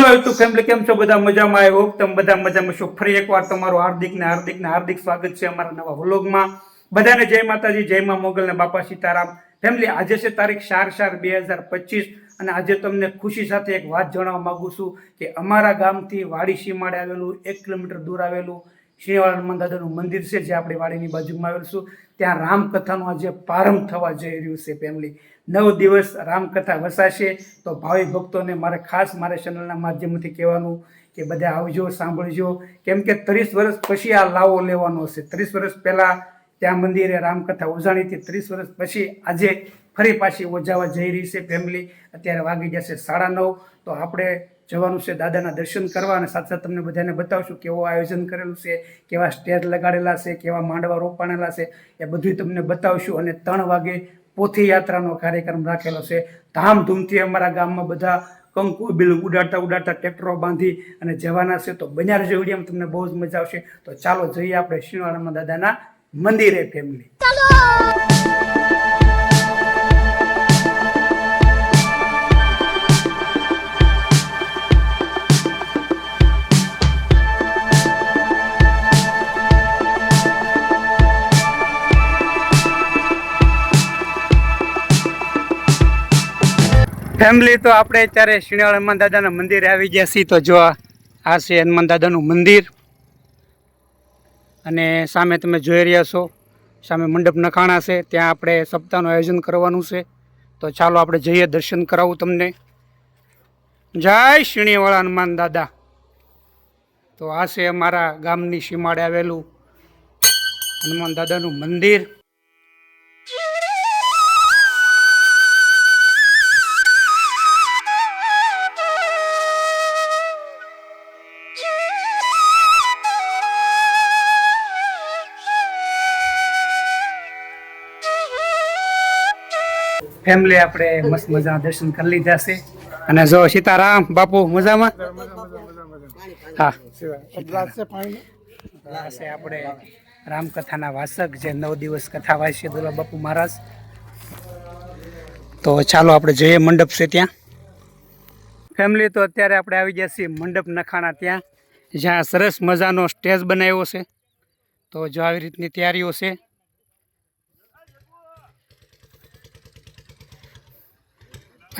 Hello YouTube family કેમ છો? બધા મજામાં? આઈ હોપ તમે બધા મજામાં છો. ફરી એકવાર તમારું હાર્દિક ને હાર્દિક ને હાર્દિક સ્વાગત છે અમારા નવા વ્લોગમાં. બધાને જય માતાજી, જય મા મોગલ ને બાપા સીતારામ. ફેમિલી આજે છે તારીખ ચાર ચાર બે હજાર પચીસ અને આજે તમને ખુશી સાથે એક વાત જણાવવા માંગુ છું કે અમારા ગામથી વાડી સીમાડે આવેલું એક કિલોમીટર દૂર આવેલું શિવાળા હનુમાન દાદાનું મંદિર છે, જે આપણી વાડીની બાજુમાં આવેલું છું. ત્યાં રામકથાનું આજે પ્રારંભ થવા જઈ રહ્યું છે ફેમિલી નવ દિવસ રામકથા વસાશે. તો ભાવિ ભક્તોને મારે ખાસ મારા ચેનલના માધ્યમથી કહેવાનું કે બધા આવજો, સાંભળજો. કેમ કે ત્રીસ વર્ષ પછી આ લાવો લેવાનો હશે. ત્રીસ વર્ષ પહેલાં ત્યાં મંદિરે રામકથા ઉજાણીથી ત્રીસ વર્ષ પછી આજે ફરી પાછી ઓજાવા જઈ રહી છે ફેમિલી અત્યારે વાગી જશે સાડા નવ. તો આપણે જવાનું છે દાદાના દર્શન કરવા અને સાથે સાથે તમને બધાને બતાવશું કેવું આયોજન કરેલું છે, કેવા સ્ટેજ લગાડેલા છે, કેવા માંડવા રોપાણેલા છે. એ બધું તમને બતાવશું અને ત્રણ વાગે પોથી યાત્રાનો કાર્યક્રમ રાખેલો છે. ધામધૂમથી અમારા ગામમાં બધા કંકુ, બિલ, ઉડાડતા ઉડાડતા ટ્રેક્ટરો બાંધી અને જવાના છે. તો બન્યા રહેજો વીડિયો તમને બહુ જ મજા આવશે. તો ચાલો જઈએ આપણે શિવાળામાં દાદાના મંદિરે ફેમિલી ફેમિલી તો આપણે અત્યારે શિણાળ હનુમાન દાદાના મંદિરે આવી ગયા છીએ. તો જો આ છે હનુમાન દાદાનું મંદિર. અને સામે તમે જોઈ રહ્યા છો, સામે મંડપ નખાણા છે. ત્યાં આપણે સપ્તાહનું આયોજન કરવાનું છે. તો ચાલો આપણે જઈએ દર્શન કરાવું તમને. જય શિણીવાળા હનુમાન દાદા. તો આ છે અમારા ગામની સીમાડે આવેલું હનુમાન દાદાનું મંદિર. ફેમિલી આપણે મસ્ત મજાના દર્શન કરી લીધા છે. અને જો સીતારામ, બાપુ, મજામાં? હા. છે આપણે રામકથાના વાસક જે નવ દિવસ કથા વાંચીએ દોલા બાપુ મહારાજ. તો ચાલો આપણે જઈએ મંડપ છે ત્યાં. ફેમિલી તો અત્યારે આપણે આવી ગયા છીએ મંડપ નખાણા ત્યાં, જ્યાં સરસ મજાનો સ્ટેજ બનાવ્યો છે. તો જો આવી રીતની તૈયારીઓ છે.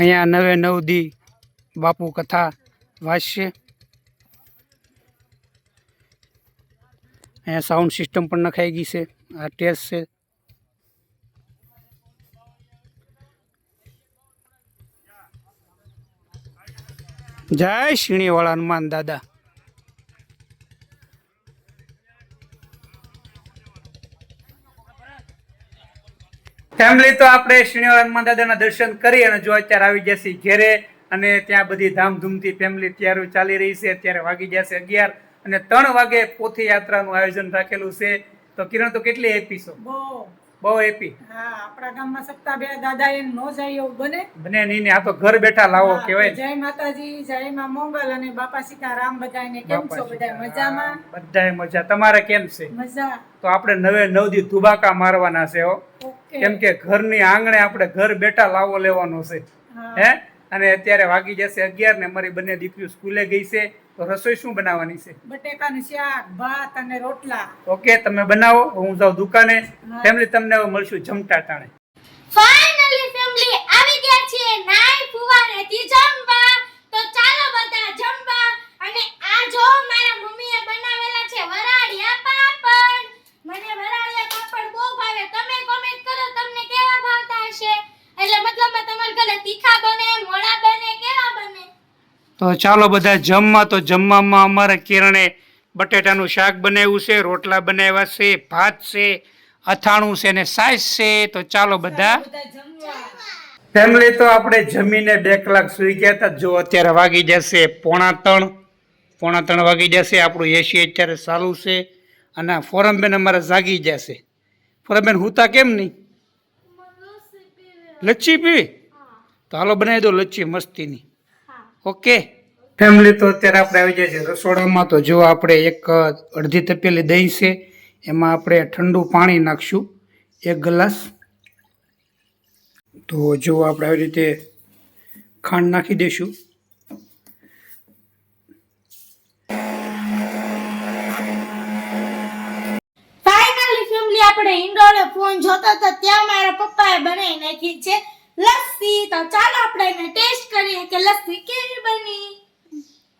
અહીંયા નવે નવ દી બાપુ કથા વાંચશે. અહીંયા સાઉન્ડ સિસ્ટમ પણ નખાઈ ગઈ છે. આ ટેસ્ટ છે. જય શ્રીણીવાળા હનુમાન દાદા. ફેમિલી તો આપણે હનુમાન દાદાના દર્શન કરી અને જો અત્યારે આવી જશે ઘેરે અને ત્યાં બધી ધામધૂમથી ફેમિલી તૈયારી ચાલી રહી છે. અત્યારે વાગી જશે અગિયાર અને ત્રણ વાગે પોથી યાત્રાનું આયોજન રાખેલું છે. તો કિરણ તો કેટલી હેપી છો? બહુ. હેપી હા આપણા ગામમાં સપ્તાહ બે દાદા એમ નો જાય એવું બને. બને નહીં ને આ તો ઘર બેઠા લાવો કેવાય કહેવાય. જય માતાજી જય માં મોગલ અને બાપા સીતારામ બધાને કેમ છો? બધા મજામાં? બધાય મજા. તમારે કેમ છે? મજા. તો આપણે નવે નવ દી ધુબાકા મારવાના છે હો. કેમ કે ઘરની આંગણે આપણે ઘર બેઠા લાવો લેવાનો છે. હે. અને અત્યારે વાગી જશે અગિયાર ને મારી બંને દીકરીઓ સ્કૂલે ગઈ છે તો રસોઈ શું બનાવવાની છે? બટેકાનું શાક ભાત અને રોટલા. ઓકે તમે બનાવો હું જાઉં દુકાને. ફેમિલી તમને હવે મળશું જમતા ટાણે. ફાઇનલી ફેમિલી આવી ગયા છીએ નાઈ ફુવારેથી જમવા. તો ચાલો બધા જમવા. અને આ જો મારા મમ્મીએ બનાવેલા છે વરાળિયા પાપડ. મને વરાળિયા પાપડ બહુ ભાવે. તમે મતલબ તીખા બને મોળા બને કેવા બને? તો ચાલો બધા જમવા તો જમવામાં અમારે કિરણે બટેટાનું શાક બનાવ્યું છે રોટલા બનાવ્યા છે ભાત છે અથાણું છે ને સાઈઝ છે. તો ચાલો બધા બધા ફેમિલી તો આપણે જમીને બે કલાક સુઈ ગયા હતા. જો અત્યારે વાગી જશે પોણા ત્રણ. પોણા ત્રણ વાગી જશે. આપણું એસી અત્યારે ચાલુ છે. અને ફોરમબેન અમારે જાગી જશે ફોરમબેન હુતા કેમ નહીં? લચ્છી પીવી તો હાલો બનાવી દો લચ્છી મસ્તીની. ઓકે? ફેમિલી તો અત્યારે આપણે આવી જાય છે રસોડામાં. તો જો આપણે એક અડધી તપેલી દહીં છે એમાં આપણે ઠંડુ પાણી નાખશું એક ગ્લાસ. તો જો આપણે આવી રીતે ખાંડ નાખી દઈશું. આપણે ઇન્ડોરે ફોન જોતો તો ત્યાં મારા પપ્પાએ બનાવી નાખી છે લસ લસ્સી તો ચાલો આપણે એને ટેસ્ટ કરીએ કે લસ્સી કેવી બની.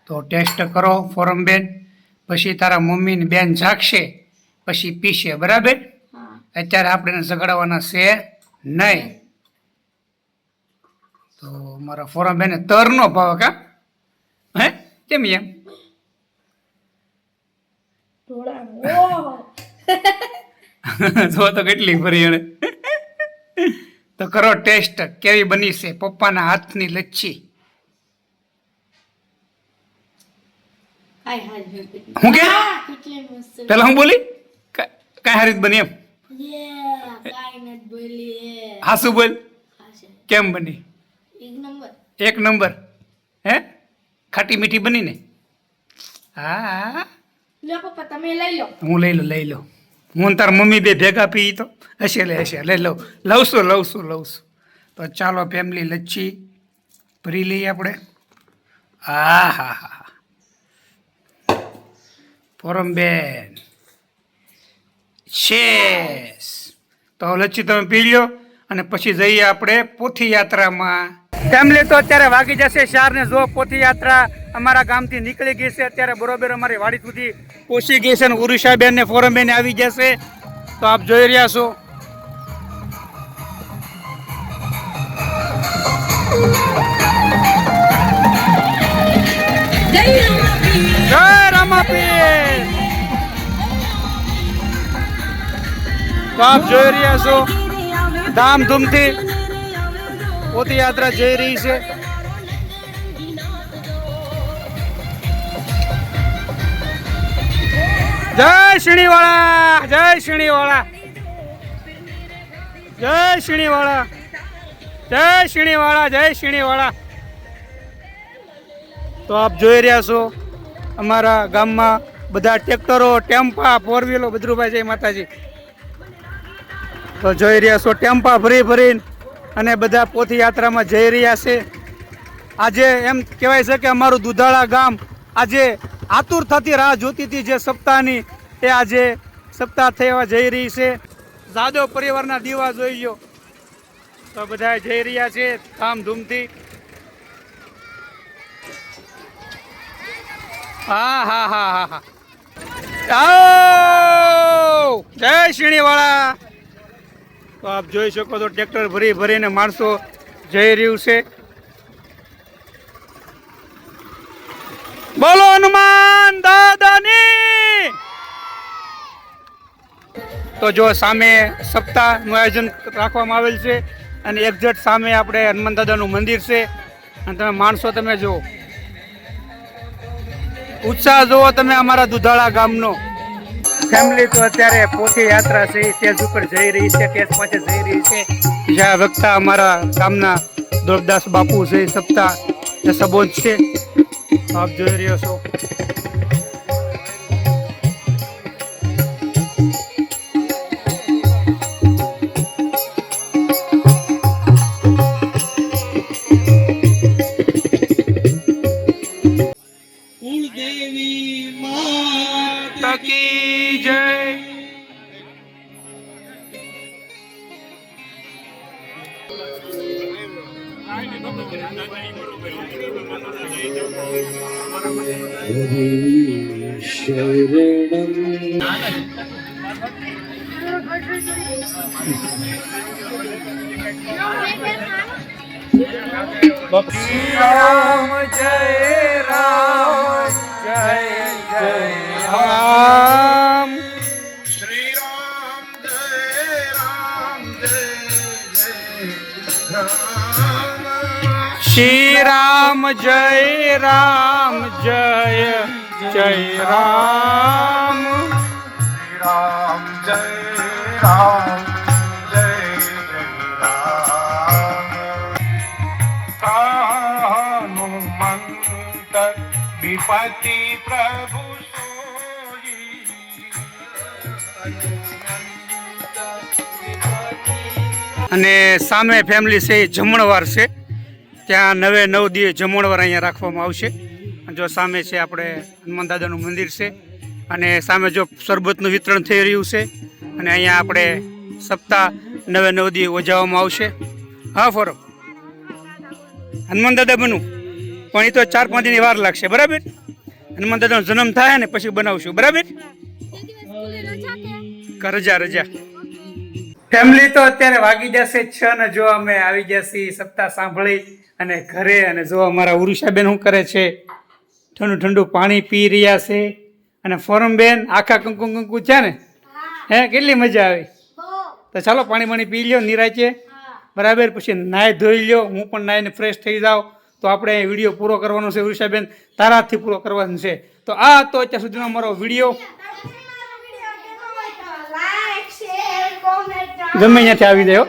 તો ટેસ્ટ કરો ફોરમ બેન. પછી તારા મમ્મી ને બેન જાગશે પછી પીશે બરાબર? અત્યારે આપણે એને છે નહીં. તો મારા ફોરમ બેને તર નો ભાવ કા? હે? કેમ એમ? જો તો કેટલી ફરી એને. તો કરો ટેસ્ટ કેવી બની છે? પપ્પાના હાથની લચ્છી. હું કે? પેલા હું બોલી? કઈ હારી બની એમ? હાસુ બોલ કેમ બની? એક નંબર. એક નંબર. હે? ખાટી મીઠી બની ને હા. લો પપ્પા તમે લઈ લો. હું લઈ લો લઈ લો. હું તાર મમ્મી બે ભેગા પી તો. હશે લે હશે લે, લઉં. છું લઉં છું તો ચાલો ફેમિલી લચ્છી ભરી લઈએ આપણે. હા હા હા પોરમબેન શેષ. તો લચ્છી તમે પી લ્યો અને પછી જઈએ આપણે પોથી યાત્રામાં ફેમિલી તો અત્યારે વાગી જશે ચાર ને જો પોથી યાત્રા અમારા ગામથી નીકળી ગઈ છે. અત્યારે બરોબર અમારી વાડી સુધી પહોંચી ગઈ છે અને ઉરુષાબેન ને ફોરમબેન આવી જશે તો આપ જોઈ રહ્યા છો. જય રામાપીર. તો આપ જોઈ રહ્યા છો. ધામધૂમથી પોતી યાત્રા જઈ રહી છે. જય શિણીવાળા જય શિણીવાળા જય શિણીવાળા જય શિણીવાળા જય શિણીવાળા તો આપ જોઈ રહ્યા છો અમારા ગામમાં બધા ટ્રેક્ટરો, ટેમ્પા ફોર વ્હીલો બદ્રુભાઈ જય માતાજી. તો જોઈ રહ્યા છો ટેમ્પા ભરી ભરીને અને બધા પોથી યાત્રામાં જઈ રહ્યા છે. આજે એમ કહેવાય છે કે અમારું દુધાળા ગામ આજે આતુર થતી રાહ જોતી હતી જે સપ્તાહની એ આજે સપ્તાહ થવા જઈ રહી છે. જાદવ પરિવારના દીવા જોઈ ગયો તો બધા જઈ રહ્યા છે ધામધૂમથી. હા હા હા હા હા. જય શિણીવાળા. તો આપ જોઈ શકો તો ટ્રેક્ટર ભરી ભરીને માણસો જઈ રહ્યું છે બોલો હનુમાન દાદાની તો જો સામે સપ્તાહનું આયોજન રાખવામાં આવેલ છે અને એક્ઝેક્ટ સામે આપણે હનુમાન દાદાનું મંદિર છે. અને તમે માણસો તમે જુઓ. ઉત્સાહ જુઓ તમે અમારા દુધાળા ગામનો. ફેમિલી તો અત્યારે પોથી યાત્રા છે સ્ટેજ ઉપર જઈ રહી છે સ્ટેજ પાસે જઈ રહી છે. જ્યાં વક્તા અમારા ગામના દોરદાસ બાપુ છે સપ્તાહ સબોધ છે. આપ જોઈ રહ્યો છો. રામ જય રામ જય જય રામ શ્રી રામ જય રામ જય જય રામ શ્રી રામ જય રામ જય જય રામ. રામ જય રામ. વિપતિ પ્રભુ અને સામે ફેમિલી છે એ જમણવાર છે. ત્યાં નવે નવ દિવસ જમણવાર અહીંયા રાખવામાં આવશે. જો સામે છે આપણે હનુમાન દાદાનું મંદિર છે. અને સામે જો શરબતનું વિતરણ થઈ રહ્યું છે. અને અહીંયા આપણે સપ્તાહ નવે નવ દિવસ ઓજાવવામાં આવશે. હા ફોરમ. હનુમાન દાદા બનવું પણ એ તો ચાર પાંચ દિનની વાર લાગશે. બરાબર? હનુમાન દાદાનો જન્મ થાય ને પછી બનાવશું. બરાબર? રજા રજા. ફેમિલી તો અત્યારે વાગી જશે છ ને જો અમે આવી જશે સપ્તાહ સાંભળી અને ઘરે અને જો અમારા ઉરુષાબેન શું કરે છે? ઠંડુ ઠંડુ પાણી પી રહ્યા છે. અને ફોરમ બેન આખા કંકુ કંકુ છે ને? હે. કેટલી મજા આવી? તો ચાલો પાણી પાણી પી લ્યો નિરાચે બરાબર પછી નાહી ધોઈ લ્યો હું પણ નાહીને ફ્રેશ થઈ જાઉં. તો આપણે વીડિયો પૂરો કરવાનો છે ઉષાબેન તારાથી પૂરો કરવાનો છે. તો આ તો અત્યાર સુધીનો અમારો વીડિયો. ગમે ત્યાંથી આવી જાય.